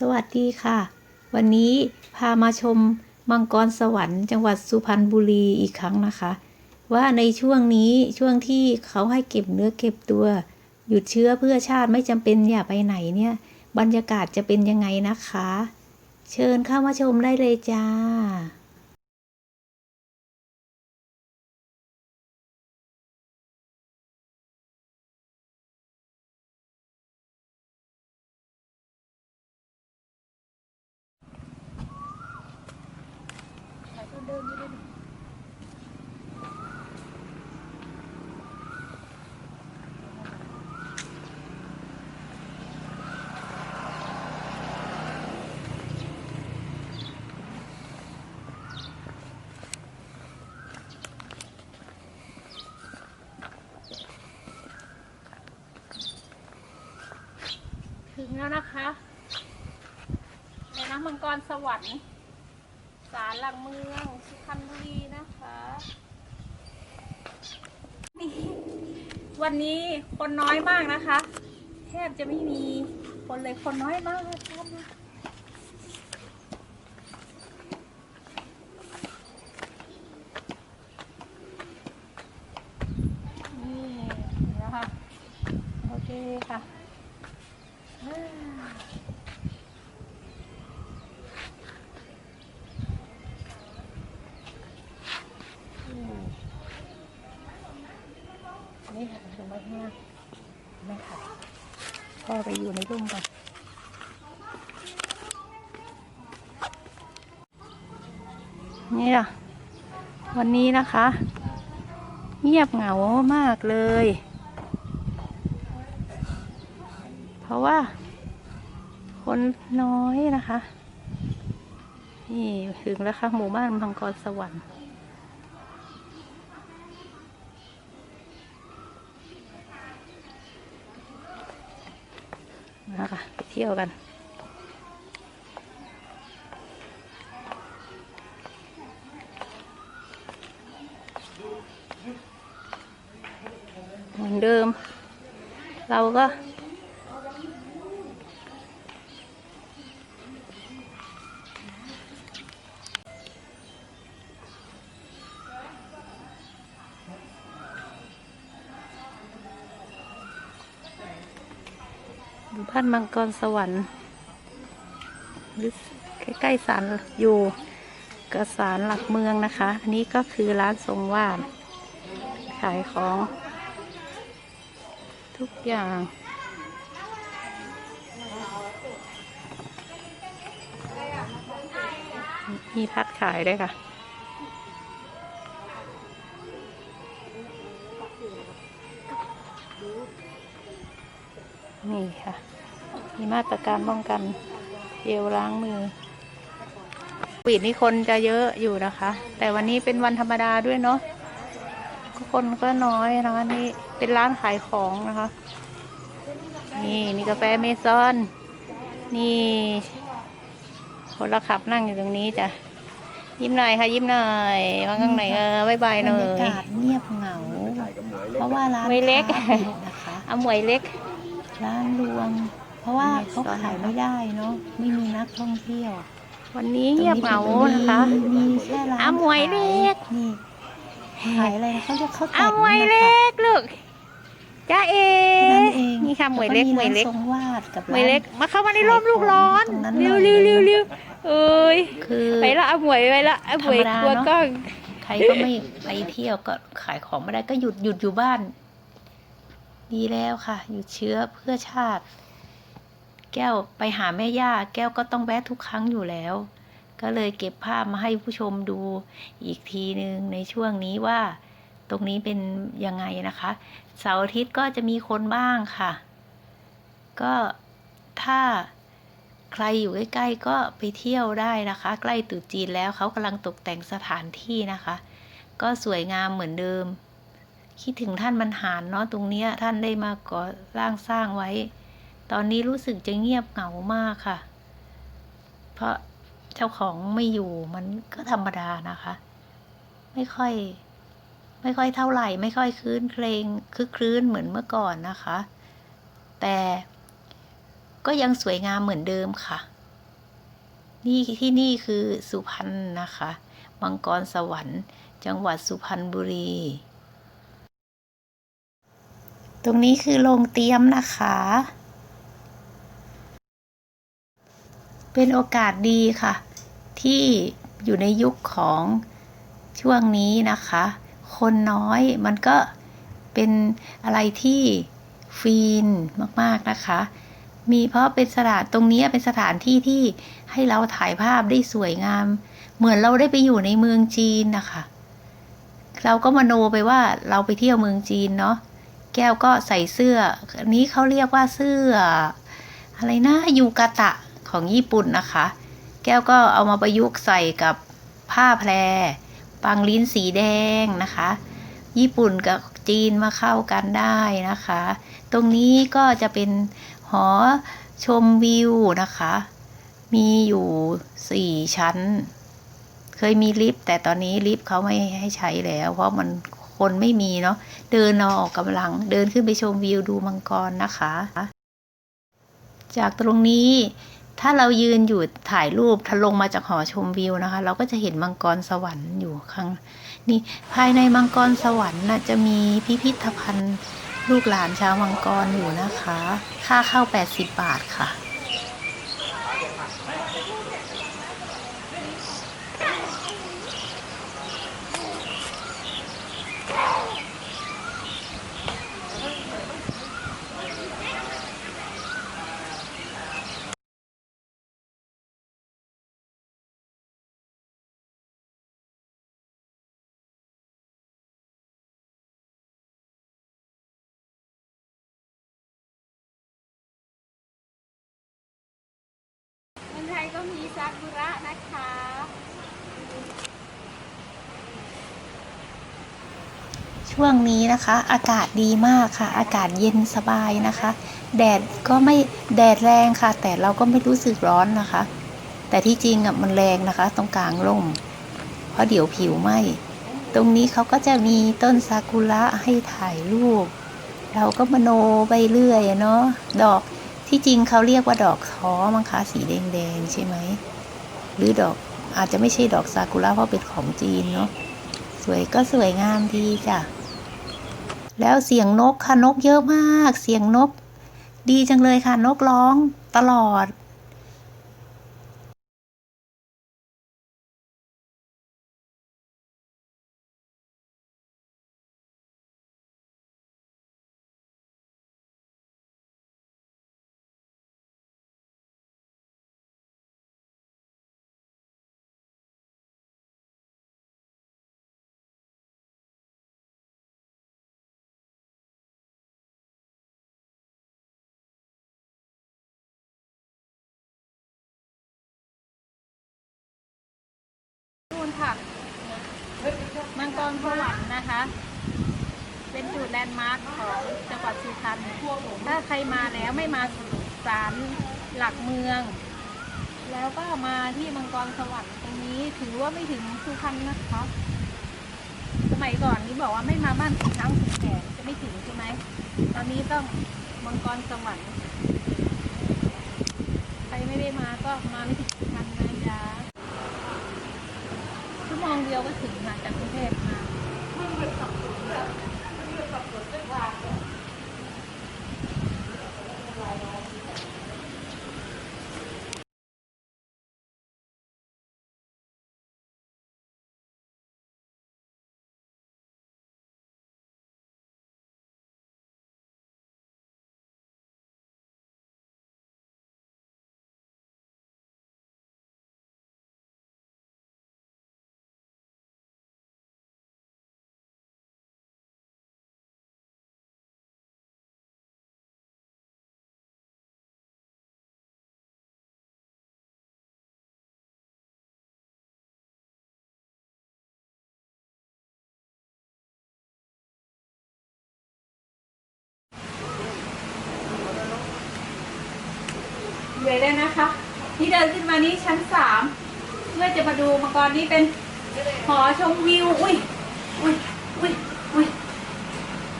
สวัสดีค่ะ วันนี้พามาชมมังกรสวรรค์จังหวัดสุพรรณบุรีอีกครั้งนะคะ ว่าในช่วงนี้ช่วงที่เขาให้เก็บเนื้อเก็บตัว หยุดเชื้อเพื่อชาติไม่จำเป็นอย่าไปไหนเนี่ย บรรยากาศจะเป็นยังไงนะคะ เชิญเข้ามาชมได้เลยจ้า ถึง แล้วนะคะในน้ำมังกรสวรรค์ศาลหลักเมืองสุพรรณบุรีนะคะนี่วันนี้คนน้อยมากนะคะ แทบจะไม่มีคนเลยคนน้อยมากครับนี่นะคะโอเคค่ะ นี่ค่ะถึงไปข้างหน้าไม่ค่ะพ่อไปอยู่ในร่มก่อนนี่ล่ะวันนี้นะคะ เงียบเหงามากเลย เพราะว่า คนน้อยนะคะ นี่ถึงแล้วค่ะหมู่บ้านมังกรสวรรค์นะคะไปเที่ยวกันเหมือนเดิม เราก็ หมู่บ้านมังกรสวรรค์หรือใกล้ๆศาลอยู่กับศาลหลักเมืองนะคะ อันนี้ก็คือร้านทรงวาดขายของ ทุกอย่าง มีพัดขายด้วยค่ะ นี่ค่ะ มีมาตรการป้องกันเจลล้างมือปิดนี่คนจะเยอะอยู่นะคะ แต่วันนี้เป็นวันธรรมดาด้วยเนาะก็คนก็น้อยนะคะนี่เป็นร้านขายของนะคะ นี่มีกาแฟเมซอน นี่คนละขับนั่งอยู่ตรงนี้จ้ะยิ้มหน่อยค่ะ ยิ้มหน่อยมาข้างไหนเออบายบายหบรน่อรยากายศเงียบเหงา เพราะว่าร้านไม่เล็กค้าปิดนะคะเอาหมวยเล็ก ร้านรวงเพ ราะว่าไม่เขาซ่อนขายไม่ได้เนาะไม่มีนักท่องเที่ยว วันนี้เงียบเหงานะคะมีมีแค่ร้านอะหมวยเล็กขายนี่ขายอะไรนะเขาจะเข้าวแตเอากหมวยนี่เล็นะคะกลูกจ้าเอแค่นั้นเองนี่ค่ะหมวยเล็กหมวยเล็กแวมีร้านทรงวาดกับหมวยเล็ก มาเข้ามาในร่มลูกร้อนตรงนั้นเร็วหน่เร็อวยเร็วเร็วเอ้ยคือไปละเอาหมวยไปละเอาหมวยธรรมดากลัวเนอะกล้องใครก็ไม่ไปเที่ยวก็ขายของไม่ได้ก็หยุดหยุดอยู่บ้าน ดีแล้วค่ะ หยุดเชื้อเพื่อชาติ แก้วไปหาแม่ย่า แก้วก็ต้องแวะทุกครั้งอยู่แล้ว ก็เลยเก็บภาพมาให้ผู้ชมดูอีกทีหนึ่งในช่วงนี้ว่า ตรงนี้เป็นยังไงนะคะเสาร์อาทิตย์ก็จะมีคนบ้างค่ะ ก็ถ้าใครอยู่ใกล้ๆก็ไปเที่ยวได้นะคะ ใกล้ตรุษจีนแล้วเขากำลังตกแต่งสถานที่นะคะ ก็สวยงามเหมือนเดิม คิดถึงท่านบรรหารเนาะตรงเนี้ยท่านได้มาก่อร่างสร้างไว้ ตอนนี้รู้สึกจะเงียบเหงามากค่ะ เพราะเจ้าของไม่อยู่มันก็ธรรมดานะคะ ไม่ค่อย ไม่ค่อยเท่าไหร่ ไม่ค่อยคืนเพลงคึกครื้นเหมือนเมื่อก่อนนะคะ แต่ก็ยังสวยงามเหมือนเดิมค่ะ นี่ที่นี่คือสุพรรณนะคะมังกรสวรรค์จังหวัดสุพรรณบุรี ตรงนี้คือโรงเตรียมนะคะ เป็นโอกาสดีค่ะ ที่อยู่ในยุคของช่วงนี้นะคะ คนน้อยมันก็เป็นอะไรที่ฟีนมากๆนะคะ มีเพราะเป็นสถานตรงนี้เป็นสถานที่ที่ให้เราถ่ายภาพได้สวยงาม เหมือนเราได้ไปอยู่ในเมืองจีนนะคะเราก็มโนไปว่าเราไปเที่ยวเมืองจีนเนาะแก้วก็ใส่เสื้อ อันนี้เขาเรียกว่าเสื้อ อะไรนะยูกาตะ ของญี่ปุ่นนะคะ แก้วก็เอามาประยุกต์ใส่กับผ้าแพร ปังลิ้นสีแดงนะคะ ญี่ปุ่นกับจีนมาเข้ากันได้นะคะ ตรงนี้ก็จะเป็นหอชมวิวนะคะ มีอยู่สี่ชั้น เคยมีลิฟต์แต่ตอนนี้ลิฟต์เขาไม่ให้ใช้แล้ว เพราะมันคนไม่มีเนาะ เดินเอออกกำลัง เดินขึ้นไปชมวิวดูมังกรนะคะ จากตรงนี้ ถ้าเรายืนอยู่ถ่ายรูปทะลงมาจากหอชมวิวนะคะ เราก็จะเห็นมังกรสวรรค์อยู่ข้างนี่ภายในมังกรสวรรค์นะจะมีพิพิธภัณฑ์ลูกหลานชาวมังกรอยู่นะคะ ค่าเข้า 80 บาทค่ะ เมืองไทยก็มีซากุระนะคะช่วงนี้นะคะ อากาศดีมากค่ะ อากาศเย็นสบายนะคะ แดดก็ไม่แดดแรงค่ะ แต่เราก็ไม่รู้สึกร้อนนะคะ แต่ที่จริงอะมันแรงนะคะ ตรงกลางร่ม เพราะเดี๋ยวผิวไหมตรงนี้เขาก็จะมีต้นซากุระให้ถ่ายรูป เราก็มโนไปเรื่อยเนาะดอกที่จริงเขาเรียกว่าดอกท้อมังคะสีแดงๆใช่ไหม หรือดอกอาจจะไม่ใช่ดอกซากุระเพราะเป็นของจีนเนาะสวยก็สวยงามดีจ้ะ แล้วเสียงนกค่ะนกเยอะมาก เสียงนก ดีจังเลยค่ะนกร้องตลอด งกรสวรรค์นะคะ เป็นจุดแลนด์มาร์คของจังหวัดสุพรรณถ้าใครมาแล้วไม่มาศาลหลักเมือง แล้วก็มาที่มังกรสวรรค์ตรงนี้ถือว่าไม่ถึงสุพรรณนะคะสมัยก่อนนี้บอกว่าไม่มาบ้านขุนช้างขุนแผนจะไม่ถึงใช่ไหมตอนนี้ต้องมังกรสวรรค์ใครไม่ได้มาก็มาไม่ถึงสุพรรณนะจ๊ะชั่วโมงเดียวก็ถึงมาจากกรุงเทพมา Thank you. ลยได้นะคะที่เดินขึ้นมานี้ชั้นสามเพื่อจะมาดูมังกรนี้เป็นหอชมวิว อุ้ยอุ้ยอุ้ยอุ้ย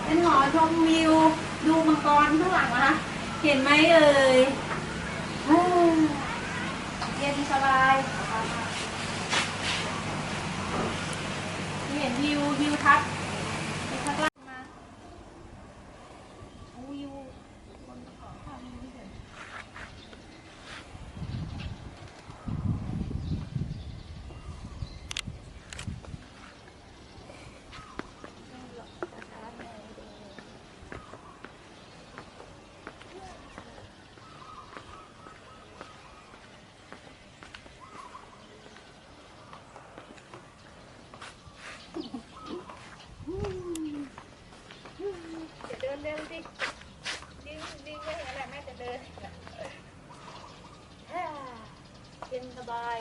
เป็นหอชมวิว ดูมังกรข้างหลังนะคะ เห็นไหมเอ่ยเย็นสบายเห็นวิววิวทัศน์ ดิ้งดิ้งดิ้งไม่เห็นแหละแม่จะเดินฮ่าเย็นสบาย